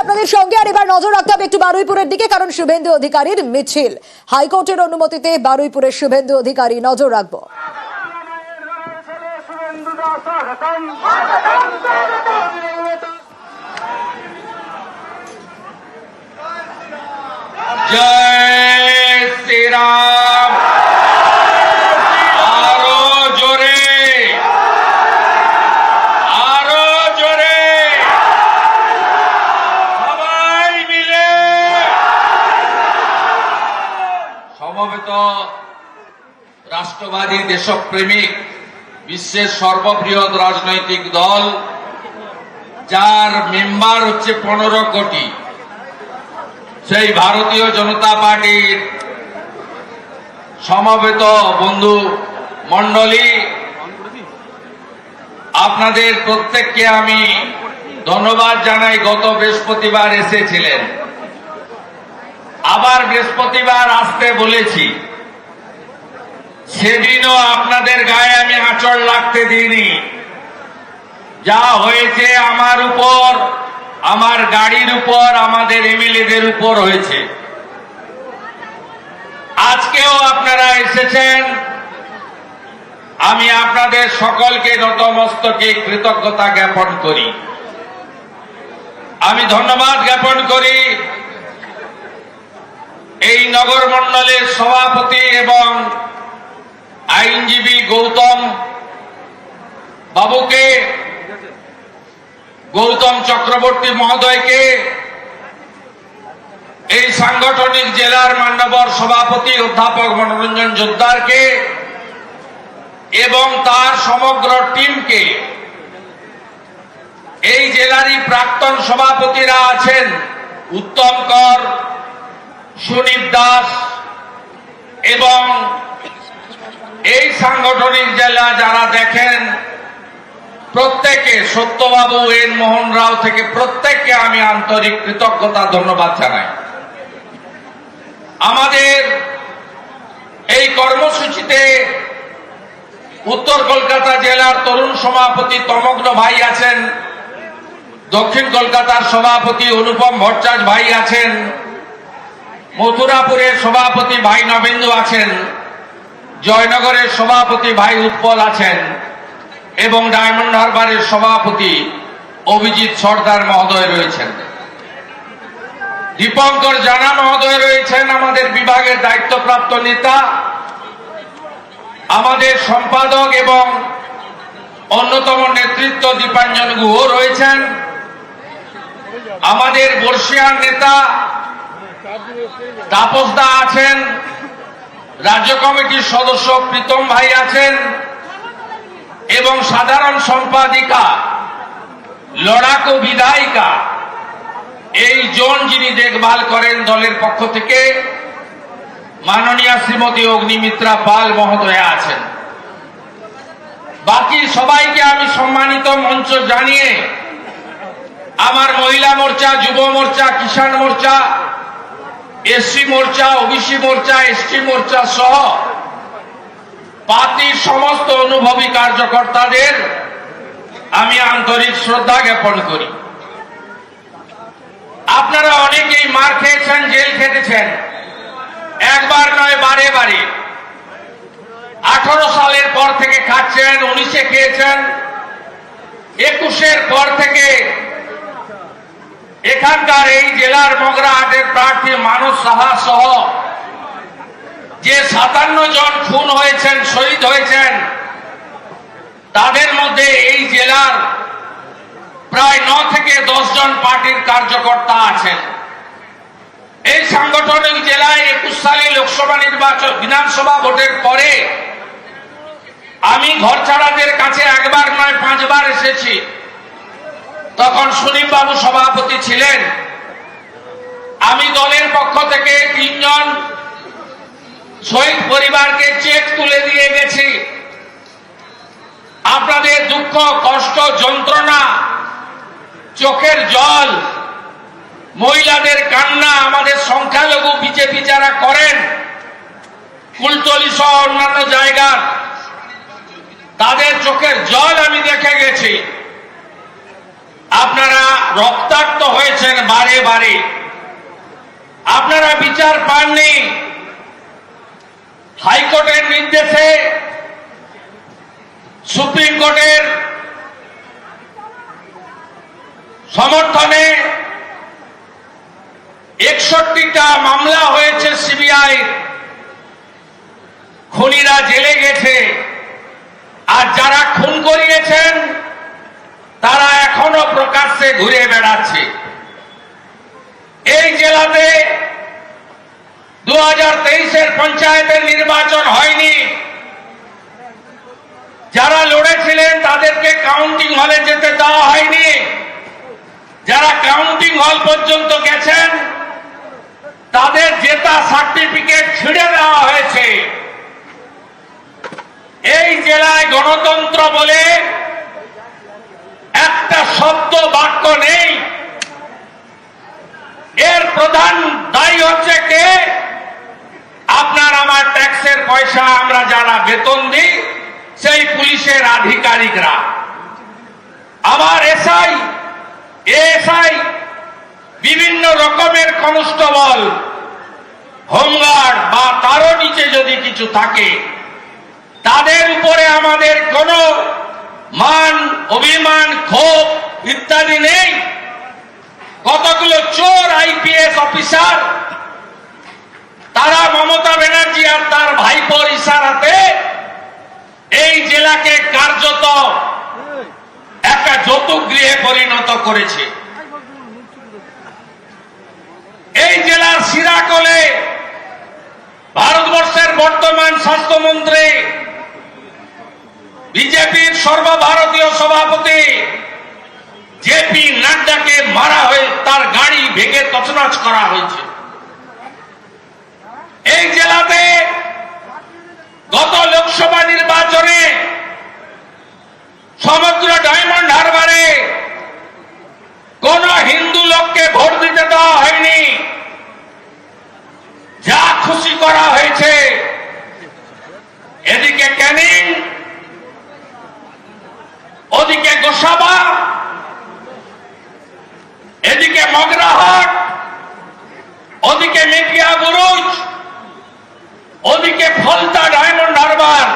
আপনাদের সঙ্গে আর এবার নজর রাখতে হবে একটু বারুইপুরের দিকে, কারণ শুভেন্দু অধিকারীর মিছিল। হাইকোর্টের অনুমতিতে বারুইপুরের শুভেন্দু অধিকারী নজর রাখব। জয় শ্রীরাম আরও জোরে আরও জোরে সবাই মিলে সমবেত রাষ্ট্রবাদী দেশপ্রেমিক বিশ্বের সর্ববৃহৎ রাজনৈতিক দল, যার মেম্বার হচ্ছে পনেরো কোটি। সেই ভারতীয় জনতা পার্টির সমবেত বন্ধু মণ্ডলী, আপনাদের প্রত্যেককে আমি ধন্যবাদ জানাই। গত বৃহস্পতিবার এসেছিলেন। আবার বৃহস্পতিবার আসতে বলেছি। সেদিনও আপনাদের গায়ে আমি আঁচড় লাগতে দিইনি। যা হয়েছে আমার উপর, আমার গাড়ির উপর, আমাদের এমএলএদের উপর হয়েছে। আজকেও আপনারা এসেছেন। আমি আপনাদের সকলকে নতমস্তকে কৃতজ্ঞতা জ্ঞাপন করি। আমি ধন্যবাদ জ্ঞাপন করি। এই নগর মণ্ডলের সভাপতি এবং আইনজীবী গৌতম বাবুকে, গৌতম চক্রবর্তী মহোদয়কে, এই সাংগঠনিক জেলার মান্যবর সভাপতি অধ্যাপক মনোরঞ্জন জোদ্দারকে এবং তার সমগ্র টিমকে, এই জেলারই প্রাক্তন সভাপতিরা আছেন উত্তম কর সুনীপ দাস এবং এই সাংগঠনিক জেলা যারা দেখেন, প্রত্যেকে সত্যবাবু এন মোহন রাও থেকে প্রত্যেককে আমি আন্তরিক কৃতজ্ঞতা, ধন্যবাদ জানাই। আমাদের এই কর্মসূচিতে উত্তর কলকাতা জেলার তরুণ সভাপতি তমগ্ন ভাই আছেন, দক্ষিণ কলকাতার সভাপতি অনুপম ভট্টাচ ভাই আছেন, মথুরাপুরের সভাপতি ভাই নবেন্দু আছেন জয়নগরের সভাপতি ভাই উৎপল আছেন এবং ডায়মন্ড হারবারের সভাপতি অভিজিৎ সর্দার মহোদয় রয়েছেন। দীপঙ্কর জানা মহোদয় রয়েছেন, আমাদের বিভাগের দায়িত্বপ্রাপ্ত নেতা, আমাদের সম্পাদক এবং অন্যতম নেতৃত্ব দীপাঞ্জন গুহ রয়েছেন। আমাদের বর্ষিয়ার নেতা তাপস দা আছেন। রাজ্য কমিটির সদস্য প্রীতম ভাই আছেন এবং সাধারণ সম্পাদিকা, লড়াকু বিধায়িকা, এই জোন যিনি দেখভাল করেন দলের পক্ষ থেকে মাননীয় শ্রীমতী অগ্নিমিত্রা পাল মহোদয়া আছেন। বাকি সবাইকে আমি সম্মানিত মঞ্চ জানিয়ে, আমার মহিলা মোর্চা, যুব মোর্চা, কিষাণ মোর্চা এসসি মোর্চা, ওবিসি মোর্চা, এসটি মোর্চা সহ পার্টির সমস্ত অনুভবী কার্যকর্তাদের আমি আন্তরিক শ্রদ্ধা জ্ঞাপন করি। আপনারা অনেকেই মার খেয়েছেন, জেল খেটেছেন। একবার নয়, বারে বারে। আঠারো সালের পর থেকে খাচ্ছেন, উনিশে খেয়েছেন। একুশের পর থেকে এখানকার এই জেলার মগরাহাটের প্রার্থী মানুষ সাহা সহ যে সাতান্ন জন খুন হয়েছেন, শহীদ হয়েছেন, তাদের মধ্যে এই জেলার প্রায় ন থেকে দশ জন পার্টির কার্যকর্তা আছেন। এই সাংগঠনিক জেলায় একুশ সালে লোকসভা নির্বাচন, বিধানসভা ভোটের পরে আমি ঘর ছাড়াদের কাছে একবার নয়, পাঁচবার এসেছি। তখন বাবু সভাপতি ছিলেন। আমি দলের পক্ষ থেকে তিনজন শহীদ পরিবারকে চেক তুলে দিয়ে গেছি। আপনাদের দুঃখ, কষ্ট, যন্ত্রণা, চোখের জল, মহিলাদের কান্না আমাদের সংখ্যালঘু বিজেপি যারা করেন কুলতলি সহ অন্যান্য জায়গার, তাদের চোখের জল আমি দেখে গেছি। আপনারা রক্তাক্ত হয়েছেন বারে বারে। আপনারা বিচার পাননি। হাইকোর্টের নির্দেশে সুপ্রিম কোর্টের সমর্থনে একষট্টিটা মামলা হয়েছে সিবিআই। খুনিরা জেলে গেছে। আর যারা খুন করিয়েছেন, তারা প্রকাশ্যে ঘুরে বেড়াচ্ছে। এই জেলাতে দু হাজার তেইশের পঞ্চায়েতের নির্বাচন হয়নি। যারা লড়েছিলেন তাদেরকে কাউন্টিং হলে যেতে দেওয়া হয়নি। যারা কাউন্টিং হল পর্যন্ত গেছেন, তাদের জেতা সার্টিফিকেট ছিঁড়ে দেওয়া হয়েছে। এই জেলায় গণতন্ত্র বলে শব্দ বাক্য নেই। এর প্রধান দায়ী হচ্ছে কে? আপনার আমার ট্যাক্সের পয়সা আমরা যারা বেতন দিই, সেই পুলিশের আধিকারিকরা। আবার এসআই, এএসআই, বিভিন্ন রকমের কনস্টেবল, হোমগার্ড বা তারও নিচে যদি কিছু থাকে, তাদের উপরে আমাদের কোনো মান, অভিমান, ক্ষোভ ইত্যাদি নেই। কতগুলো চোর আইপিএস অফিসার, তারা মমতা ব্যানার্জি আর তার ভাইপোর ইশারাতে এই জেলাকে কার্যত একটা যৌতুক গৃহে পরিণত করেছে। এই জেলার সিরাকলে ভারতবর্ষের বর্তমান স্বাস্থ্যমন্ত্রী বিজেপির সর্বভারতীয় সভাপতি জেপি নাড্ডাকে মারা হয়ে তার গাড়ি ভেঙে তছনছ করা হয়েছে। এই জেলাতে গত লোকসভা নির্বাচনে সমগ্র ডায়মন্ড হারবারে কোন হিন্দু লোককে ভোট দিতে দেওয়া হয়নি যা খুশি করা হয়েছে এদিকে ক্যানিং গোসাবা এদিকে মগরাহাট ওদিকে মেটিয়া বুরুজ ওদিকে ফলতা ডায়মন্ড হারবার।